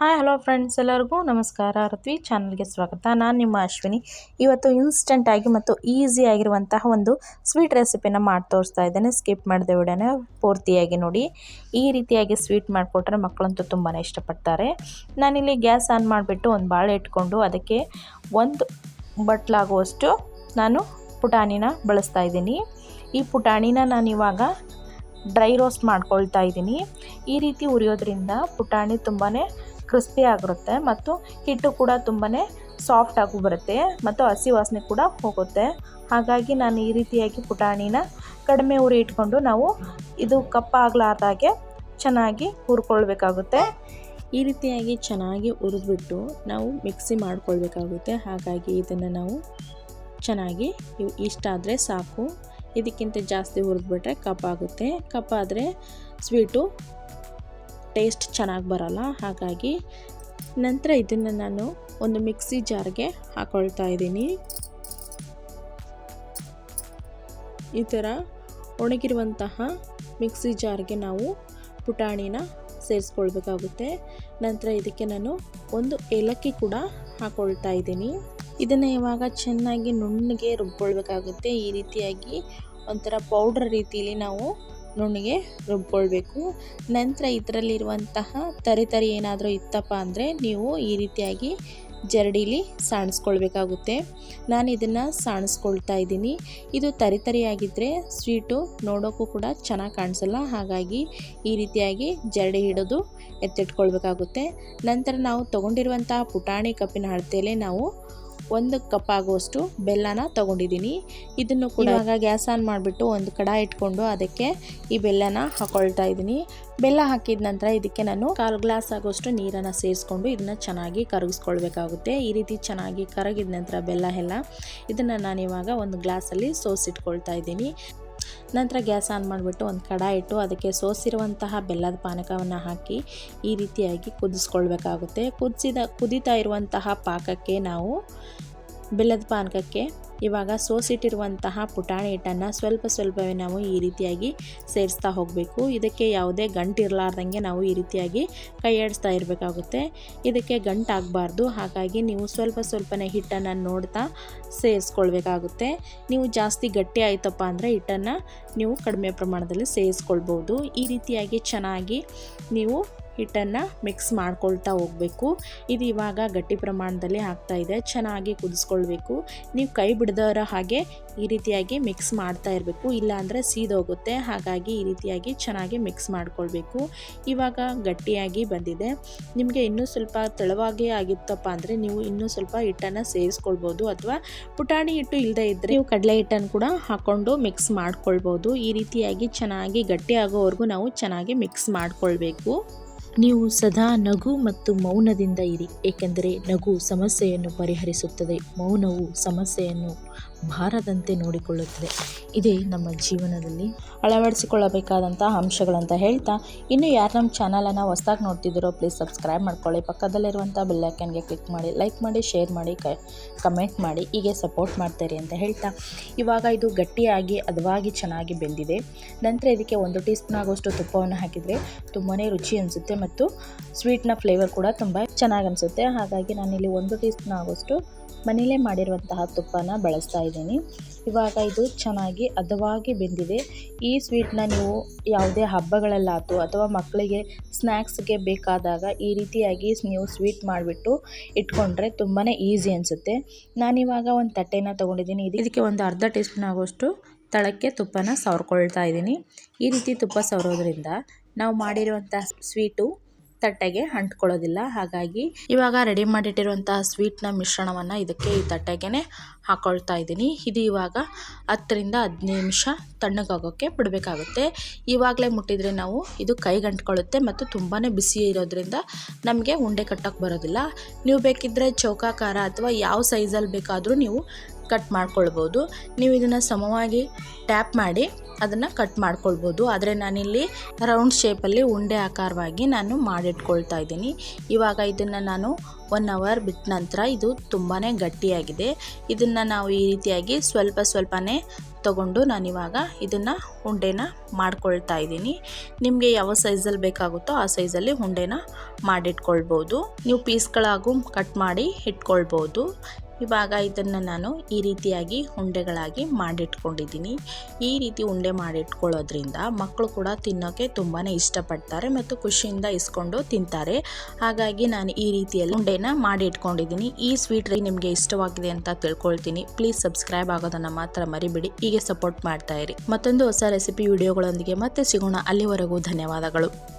Hi hello friends ಎಲ್ಲರಿಗೂ ನಮಸ್ಕಾರ. ರತ್ವಿ ಚಾನಲ್ಗೆ ಸ್ವಾಗತ. ನಾನು ನಿಮ್ಮ ಅಶ್ವಿನಿ. ಇವತ್ತು ಇನ್ಸ್ಟೆಂಟಾಗಿ ಮತ್ತು ಈಸಿ ಆಗಿರುವಂತಹ ಒಂದು ಸ್ವೀಟ್ ರೆಸಿಪಿನ ಮಾಡಿ ತೋರಿಸ್ತಾ ಇದ್ದೇನೆ. ಸ್ಕಿಪ್ ಮಾಡಿದೆ ವಿಡಿಯೋನ ಪೂರ್ತಿಯಾಗಿ ನೋಡಿ. ಈ ರೀತಿಯಾಗಿ ಸ್ವೀಟ್ ಮಾಡಿಕೊಟ್ರೆ ಮಕ್ಕಳಂತೂ ತುಂಬಾ ಇಷ್ಟಪಡ್ತಾರೆ. ನಾನಿಲ್ಲಿ ಗ್ಯಾಸ್ ಆನ್ ಮಾಡಿಬಿಟ್ಟು ಒಂದು ಬಾಳೆ ಇಟ್ಕೊಂಡು ಅದಕ್ಕೆ ಒಂದು ಬಟ್ಲಾಗುವಷ್ಟು ನಾನು ಪುಟಾಣಿನ ಬಳಸ್ತಾ ಇದ್ದೀನಿ. ಈ ಪುಟಾಣಿನ ನಾನು ಇವಾಗ ಡ್ರೈ ರೋಸ್ಟ್ ಮಾಡ್ಕೊಳ್ತಾ ಇದ್ದೀನಿ. ಈ ರೀತಿ ಉರಿಯೋದ್ರಿಂದ ಪುಟಾಣಿ ತುಂಬಾ ಕ್ರಿಸ್ಪಿ ಆಗಿರುತ್ತೆ ಮತ್ತು ಹಿಟ್ಟು ಕೂಡ ತುಂಬಾ ಸಾಫ್ಟ್ ಆಗಿ ಬರುತ್ತೆ ಮತ್ತು ಹಸಿ ವಾಸನೆ ಕೂಡ ಹೋಗುತ್ತೆ. ಹಾಗಾಗಿ ನಾನು ಈ ರೀತಿಯಾಗಿ ಪುಟಾಣಿನ ಕಡಿಮೆ ಉರಿ ಇಟ್ಕೊಂಡು ನಾವು ಇದು ಕಪ್ಪಾಗಲಾರ್ದಾಗೆ ಚೆನ್ನಾಗಿ ಹುರ್ಕೊಳ್ಬೇಕಾಗುತ್ತೆ. ಈ ರೀತಿಯಾಗಿ ಚೆನ್ನಾಗಿ ಹುರಿದ್ಬಿಟ್ಟು ನಾವು ಮಿಕ್ಸಿ ಮಾಡ್ಕೊಳ್ಬೇಕಾಗುತ್ತೆ. ಹಾಗಾಗಿ ಇದನ್ನು ನಾವು ಚೆನ್ನಾಗಿ ಇಷ್ಟ ಆದರೆ ಸಾಕು. ಇದಕ್ಕಿಂತ ಜಾಸ್ತಿ ಹುರಿದ್ಬಿಟ್ರೆ ಕಪ್ಪಾಗುತ್ತೆ ಕಪ್ಪಾದರೆ ಸ್ವೀಟು ಟೇಸ್ಟ್ ಚೆನ್ನಾಗಿ ಬರಲ್ಲ. ಹಾಗಾಗಿ ನಂತರ ಇದನ್ನು ನಾನು ಒಂದು ಮಿಕ್ಸಿ ಜಾರ್ಗೆ ಹಾಕೊಳ್ತಾ ಇದ್ದೀನಿ. ಈ ಥರ ಒಣಗಿರುವಂತಹ ಮಿಕ್ಸಿ ಜಾರ್ಗೆ ನಾವು ಪುಟಾಣಿನ ಸೇರಿಸ್ಕೊಳ್ಬೇಕಾಗುತ್ತೆ. ನಂತರ ಇದಕ್ಕೆ ನಾನು ಒಂದು ಏಲಕ್ಕಿ ಕೂಡ ಹಾಕೊಳ್ತಾ ಇದ್ದೀನಿ. ಇದನ್ನು ಇವಾಗ ಚೆನ್ನಾಗಿ ನುಣ್ಣಗೆ ರುಬ್ಕೊಳ್ಬೇಕಾಗುತ್ತೆ. ಈ ರೀತಿಯಾಗಿ ಒಂಥರ ಪೌಡ್ರ್ ರೀತಿಯಲ್ಲಿ ನಾವು ನುಣ್ಣಗೆ ರುಬ್ಕೊಳ್ಬೇಕು. ನಂತರ ಇದರಲ್ಲಿರುವಂತಹ ತರಿ ತರಿ ಏನಾದರೂ ಇತ್ತಪ್ಪ ಅಂದರೆ ನೀವು ಈ ರೀತಿಯಾಗಿ ಜರಡಿಲಿ ಸಾಣಿಸ್ಕೊಳ್ಬೇಕಾಗುತ್ತೆ. ನಾನು ಇದನ್ನು ಸಾಣಿಸ್ಕೊಳ್ತಾ ಇದ್ದೀನಿ. ಇದು ತರಿ ತರಿಯಾಗಿದ್ದರೆ ಸ್ವೀಟು ನೋಡೋಕ್ಕೂ ಕೂಡ ಚೆನ್ನಾಗಿ ಕಾಣಿಸಲ್ಲ. ಹಾಗಾಗಿ ಈ ರೀತಿಯಾಗಿ ಜರಡಿ ಹಿಡಿದು ಎತ್ತಿಟ್ಕೊಳ್ಬೇಕಾಗುತ್ತೆ. ನಂತರ ನಾವು ತೊಗೊಂಡಿರುವಂತಹ ಪುಟಾಣಿ ಕಪ್ಪಿನ ಅಳತೆಯಲ್ಲೇ ನಾವು ಒಂದು ಕಪ್ ಆಗುವಷ್ಟು ಬೆಲ್ಲನ ತಗೊಂಡಿದ್ದೀನಿ. ಇದನ್ನು ಕೂಡ ಇವಾಗ ಗ್ಯಾಸ್ ಆನ್ ಮಾಡಿಬಿಟ್ಟು ಒಂದು ಕಡಾಯಿ ಇಟ್ಕೊಂಡು ಅದಕ್ಕೆ ಈ ಬೆಲ್ಲನ ಹಾಕೊಳ್ತಾ ಇದ್ದೀನಿ. ಬೆಲ್ಲ ಹಾಕಿದ ನಂತರ ಇದಕ್ಕೆ ನಾನು ಕಾಲು ಗ್ಲಾಸ್ ಆಗುವಷ್ಟು ನೀರನ್ನು ಸೇರಿಸ್ಕೊಂಡು ಇದನ್ನು ಚೆನ್ನಾಗಿ ಕರಗಿಸ್ಕೊಳ್ಬೇಕಾಗುತ್ತೆ. ಈ ರೀತಿ ಚೆನ್ನಾಗಿ ಕರಗಿದ ನಂತರ ಬೆಲ್ಲ ಎಲ್ಲ ಇದನ್ನು ನಾನು ಇವಾಗ ಒಂದು ಗ್ಲಾಸಲ್ಲಿ ಸೋಸಿಟ್ಕೊಳ್ತಾ ಇದ್ದೀನಿ. ನಂತರ ಗ್ಯಾಸ್ ಆನ್ ಮಾಡಿಬಿಟ್ಟು ಒಂದು ಕಡಾಯಿ ಇಟ್ಟು ಅದಕ್ಕೆ ಸೋಸಿರುವಂತಹ ಬೆಲ್ಲದ ಪಾನಕವನ್ನು ಹಾಕಿ ಈ ರೀತಿಯಾಗಿ ಕುದಿಸ್ಕೊಳ್ಬೇಕಾಗುತ್ತೆ. ಕುದಿಸಿದ ಕುದೀತಾ ಇರುವಂತಹ ಪಾಕಕ್ಕೆ ನಾವು ಬೆಲ್ಲದ ಪಾನಕಕ್ಕೆ ಇವಾಗ ಸೋಸಿಟ್ಟಿರುವಂತಹ ಪುಟಾಣಿ ಹಿಟ್ಟನ್ನು ಸ್ವಲ್ಪ ಸ್ವಲ್ಪವೇ ನಾವು ಈ ರೀತಿಯಾಗಿ ಸೇರಿಸ್ತಾ ಹೋಗಬೇಕು. ಇದಕ್ಕೆ ಯಾವುದೇ ಗಂಟು ಇರಲಾರ್ದಂಗೆ ನಾವು ಈ ರೀತಿಯಾಗಿ ಕೈಯಾಡಿಸ್ತಾ ಇರಬೇಕಾಗುತ್ತೆ. ಇದಕ್ಕೆ ಗಂಟು ಆಗಬಾರ್ದು. ಹಾಗಾಗಿ ನೀವು ಸ್ವಲ್ಪ ಸ್ವಲ್ಪನೇ ಹಿಟ್ಟನ್ನು ನೋಡ್ತಾ ಸೇರಿಸ್ಕೊಳ್ಬೇಕಾಗುತ್ತೆ. ನೀವು ಜಾಸ್ತಿ ಗಟ್ಟಿ ಆಯ್ತಪ್ಪ ಅಂದರೆ ಹಿಟ್ಟನ್ನು ನೀವು ಕಡಿಮೆ ಪ್ರಮಾಣದಲ್ಲಿ ಸೇರಿಸ್ಕೊಳ್ಬೋದು. ಈ ರೀತಿಯಾಗಿ ಚೆನ್ನಾಗಿ ನೀವು ಹಿಟ್ಟನ್ನು ಮಿಕ್ಸ್ ಮಾಡ್ಕೊಳ್ತಾ ಹೋಗಬೇಕು. ಇದು ಇವಾಗ ಗಟ್ಟಿ ಪ್ರಮಾಣದಲ್ಲಿ ಆಗ್ತಾ ಇದೆ. ಚೆನ್ನಾಗಿ ಕುದಿಸ್ಕೊಳ್ಬೇಕು. ನೀವು ಕೈ ಬಿಡದವರ ಹಾಗೆ ಈ ರೀತಿಯಾಗಿ ಮಿಕ್ಸ್ ಮಾಡ್ತಾ ಇರಬೇಕು. ಇಲ್ಲಾಂದರೆ ಸೀದೋಗುತ್ತೆ. ಹಾಗಾಗಿ ಈ ರೀತಿಯಾಗಿ ಚೆನ್ನಾಗಿ ಮಿಕ್ಸ್ ಮಾಡ್ಕೊಳ್ಬೇಕು. ಇವಾಗ ಗಟ್ಟಿಯಾಗಿ ಬಂದಿದೆ. ನಿಮಗೆ ಇನ್ನೂ ಸ್ವಲ್ಪ ತೆಳುವಾಗಿ ಆಗಿತ್ತಪ್ಪ ಅಂದರೆ ನೀವು ಇನ್ನೂ ಸ್ವಲ್ಪ ಹಿಟ್ಟನ್ನು ಸೇರಿಸ್ಕೊಳ್ಬೋದು ಅಥವಾ ಪುಟಾಣಿ ಹಿಟ್ಟು ಇಲ್ಲದೆ ಇದ್ದರೆ ನೀವು ಕಡಲೆ ಹಿಟ್ಟನ್ನು ಕೂಡ ಹಾಕ್ಕೊಂಡು ಮಿಕ್ಸ್ ಮಾಡ್ಕೊಳ್ಬೋದು. ಈ ರೀತಿಯಾಗಿ ಚೆನ್ನಾಗಿ ಗಟ್ಟಿ ಆಗೋವರೆಗೂ ನಾವು ಚೆನ್ನಾಗಿ ಮಿಕ್ಸ್ ಮಾಡ್ಕೊಳ್ಬೇಕು. ನೀವು ಸದಾ ನಗು ಮತ್ತು ಮೌನದಿಂದ ಇರಿ ಏಕೆಂದರೆ ನಗು ಸಮಸ್ಯೆಯನ್ನು ಪರಿಹರಿಸುತ್ತದೆ ಮೌನವು ಸಮಸ್ಯೆಯನ್ನು ಭಾರದಂತೆ ನೋಡಿಕೊಳ್ಳುತ್ತದೆ. ಇದೇ ನಮ್ಮ ಜೀವನದಲ್ಲಿ ಅಳವಡಿಸಿಕೊಳ್ಳಬೇಕಾದಂಥ ಅಂಶಗಳಂತ ಹೇಳ್ತಾ, ಇನ್ನು ಯಾರು ನಮ್ಮ ಚಾನಲನ್ನು ಹೊಸ್ದಾಗಿ ನೋಡ್ತಿದ್ದೀರೋ ಪ್ಲೀಸ್ ಸಬ್ಸ್ಕ್ರೈಬ್ ಮಾಡ್ಕೊಳ್ಳಿ. ಪಕ್ಕದಲ್ಲಿರುವಂಥ ಬೆಲ್ಲೈಕನ್ಗೆ ಕ್ಲಿಕ್ ಮಾಡಿ ಲೈಕ್ ಮಾಡಿ ಶೇರ್ ಮಾಡಿ, ಕ ಕಮೆಂಟ್ ಮಾಡಿ, ಹೀಗೆ ಸಪೋರ್ಟ್ ಮಾಡ್ತೀರಿ ಅಂತ ಹೇಳ್ತಾ. ಇವಾಗ ಇದು ಗಟ್ಟಿಯಾಗಿ ಹದವಾಗಿ ಚೆನ್ನಾಗಿ ಬೆಂದಿದೆ. ನಂತರ ಇದಕ್ಕೆ ಒಂದು ಟೀ ಸ್ಪೂನ್ ಆಗೋಷ್ಟು ತುಪ್ಪವನ್ನು ಹಾಕಿದರೆ ತುಂಬಾ ರುಚಿ ಅನಿಸುತ್ತೆ ಮತ್ತು ಸ್ವೀಟ್ನ ಫ್ಲೇವರ್ ಕೂಡ ತುಂಬ ಚೆನ್ನಾಗಿ ಅನಿಸುತ್ತೆ. ಹಾಗಾಗಿ ನಾನಿಲ್ಲಿ ಒಂದು ಟೀ ಸ್ಪೂನ್ ಆಗೋಷ್ಟು ಮನೇಲೇ ಮಾಡಿರುವಂತಹ ತುಪ್ಪನ ಬಳಸ್ತಾ ಇದ್ದೀನಿ. ಇವಾಗ ಇದು ಚೆನ್ನಾಗಿ ಹದವಾಗಿ ಬೆಂದಿದೆ. ಈ ಸ್ವೀಟ್ನ ನೀವು ಯಾವುದೇ ಹಬ್ಬಗಳಲ್ಲಾಯ್ತು ಅಥವಾ ಮಕ್ಕಳಿಗೆ ಸ್ನ್ಯಾಕ್ಸ್ಗೆ ಬೇಕಾದಾಗ ಈ ರೀತಿಯಾಗಿ ನೀವು ಸ್ವೀಟ್ ಮಾಡಿಬಿಟ್ಟು ಇಟ್ಕೊಂಡ್ರೆ ತುಂಬಾ ಈಸಿ ಅನಿಸುತ್ತೆ. ನಾನಿವಾಗ ಒಂದು ತಟ್ಟೆನ ತೊಗೊಂಡಿದ್ದೀನಿ. ಇದಕ್ಕೆ ಒಂದು ಅರ್ಧ ಟೀ ಸ್ಪೂನ್ ಆಗುವಷ್ಟು ತಳಕ್ಕೆ ತುಪ್ಪನ ಸವರ್ಕೊಳ್ತಾ ಇದ್ದೀನಿ. ಈ ರೀತಿ ತುಪ್ಪ ಸವರೋದ್ರಿಂದ ನಾವು ಮಾಡಿರುವಂಥ ಸ್ವೀಟು ತಟ್ಟೆಗೆ ಅಂಟ್ಕೊಳ್ಳೋದಿಲ್ಲ. ಹಾಗಾಗಿ ಇವಾಗ ರೆಡಿ ಮಾಡಿಟ್ಟಿರುವಂತಹ ಸ್ವೀಟ್ನ ಮಿಶ್ರಣವನ್ನು ಇದಕ್ಕೆ ಈ ತಟ್ಟೆಗೆ ಹಾಕೊಳ್ತಾ ಇದ್ದೀನಿ. ಇದು ಇವಾಗ ಹತ್ತರಿಂದ ಹದಿನೈದು ನಿಮಿಷ ತಣ್ಣಗಾಗೋಕ್ಕೆ ಬಿಡಬೇಕಾಗುತ್ತೆ. ಇವಾಗಲೇ ಮುಟ್ಟಿದರೆ ನಾವು ಇದು ಕೈಗೆ ಅಂಟ್ಕೊಳ್ಳುತ್ತೆ ಮತ್ತು ತುಂಬಾ ಬಿಸಿ ಇರೋದ್ರಿಂದ ನಮಗೆ ಉಂಡೆ ಕಟ್ಟೋಕ್ಕೆ ಬರೋದಿಲ್ಲ. ನೀವು ಬೇಕಿದ್ದರೆ ಚೌಕಾಕಾರ ಅಥವಾ ಯಾವ ಸೈಜಲ್ಲಿ ಬೇಕಾದರೂ ನೀವು ಕಟ್ ಮಾಡ್ಕೊಳ್ಬೋದು. ನೀವು ಇದನ್ನು ಸಮವಾಗಿ ಟ್ಯಾಪ್ ಮಾಡಿ ಅದನ್ನು ಕಟ್ ಮಾಡ್ಕೊಳ್ಬೋದು. ಆದರೆ ನಾನಿಲ್ಲಿ ರೌಂಡ್ ಶೇಪಲ್ಲಿ ಉಂಡೆ ಆಕಾರವಾಗಿ ನಾನು ಮಾಡಿಟ್ಕೊಳ್ತಾ ಇದ್ದೀನಿ. ಇವಾಗ ಇದನ್ನು ನಾನು ಒನ್ ಅವರ್ ಬಿಟ್ಟ ನಂತರ ಇದು ತುಂಬಾ ಗಟ್ಟಿಯಾಗಿದೆ. ಇದನ್ನು ನಾವು ಈ ರೀತಿಯಾಗಿ ಸ್ವಲ್ಪ ಸ್ವಲ್ಪನೇ ತಗೊಂಡು ನಾನಿವಾಗ ಇದನ್ನು ಉಂಡೆನ ಮಾಡ್ಕೊಳ್ತಾ ಇದ್ದೀನಿ. ನಿಮಗೆ ಯಾವ ಸೈಜಲ್ಲಿ ಬೇಕಾಗುತ್ತೋ ಆ ಸೈಜಲ್ಲಿ ಉಂಡೆನ ಮಾಡಿಟ್ಕೊಳ್ಬೋದು. ನೀವು ಪೀಸ್ಗಳಾಗೂ ಕಟ್ ಮಾಡಿ ಇಟ್ಕೊಳ್ಬೋದು. ಇವಾಗ ಇದನ್ನು ನಾನು ಈ ರೀತಿಯಾಗಿ ಉಂಡೆಗಳಾಗಿ ಮಾಡಿಟ್ಕೊಂಡಿದ್ದೀನಿ. ಈ ರೀತಿ ಉಂಡೆ ಮಾಡಿಟ್ಕೊಳ್ಳೋದ್ರಿಂದ ಮಕ್ಕಳು ಕೂಡ ತಿನ್ನೋಕ್ಕೆ ತುಂಬಾ ಇಷ್ಟಪಡ್ತಾರೆ ಮತ್ತು ಖುಷಿಯಿಂದ ಇಸ್ಕೊಂಡು ತಿಂತಾರೆ. ಹಾಗಾಗಿ ನಾನು ಈ ರೀತಿಯಲ್ಲಿ ಉಂಡೆನ ಮಾಡಿಟ್ಕೊಂಡಿದ್ದೀನಿ ಈ ಸ್ವೀಟ್ ನಿಮಗೆ ಇಷ್ಟವಾಗಿದೆ ಅಂತ ತಿಳ್ಕೊಳ್ತೀನಿ. ಪ್ಲೀಸ್ ಸಬ್ಸ್ಕ್ರೈಬ್ ಆಗೋದನ್ನು ಮಾತ್ರ ಮರಿಬಿಡಿ. ಹೀಗೆ ಸಪೋರ್ಟ್ ಮಾಡ್ತಾ ಇರಿ. ಮತ್ತೊಂದು ಹೊಸ ರೆಸಿಪಿ ವಿಡಿಯೋಗಳೊಂದಿಗೆ ಮತ್ತೆ ಸಿಗೋಣ. ಅಲ್ಲಿವರೆಗೂ ಧನ್ಯವಾದಗಳು.